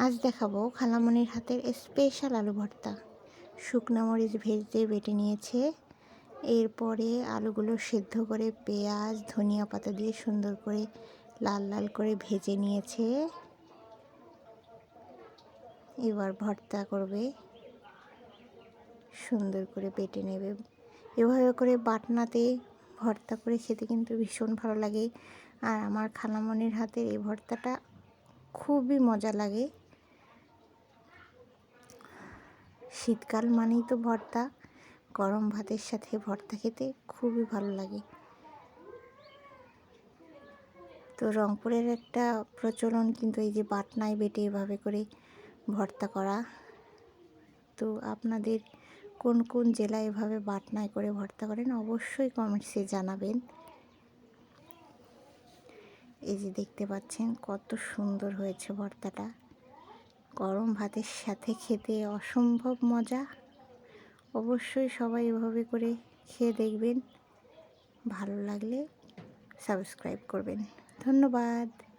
আজ দেখাবো খালামণির হাতের স্পেশাল আলু ভর্তা। শুকনো মরিচ ভেজে বেটে নিয়েছে। এরপরে আলুগুলো সিদ্ধ করে পেঁয়াজ, ধনিয়া পাতা দিয়ে সুন্দর করে লাল লাল করে ভেজে নিয়েছে। এবার ভর্তা করবে। সুন্দর করে বেটে নেবে। এভাবে করে বাটনাতে ভর্তা করে খেতে কিন্তু ভীষণ ভালো লাগে। আর আমার খালামণির হাতের এই ভর্তাটা খুবই মজা লাগে। শীতকাল মানেই তো ভর্তা। গরম ভাতের সাথে ভর্তা খেতে খুবই ভালো লাগে। তো রংপুরের একটা প্রচলন কিন্তু এই যে বাটনায় বেটে এভাবে করে ভর্তা করা। তো আপনাদের কোন কোন জেলায় এভাবে বাটনায় করে ভর্তা করেন অবশ্যই কমেন্টসে জানাবেন। এই যে দেখতে পাচ্ছেন কত সুন্দর হয়েছে ভর্তাটা। গরম ভাতের সাথে খেতে অসম্ভব মজা। অবশ্যই সবাই এভাবে করে খেয়ে দেখবেন। ভালো লাগলে সাবস্ক্রাইব করবেন। ধন্যবাদ।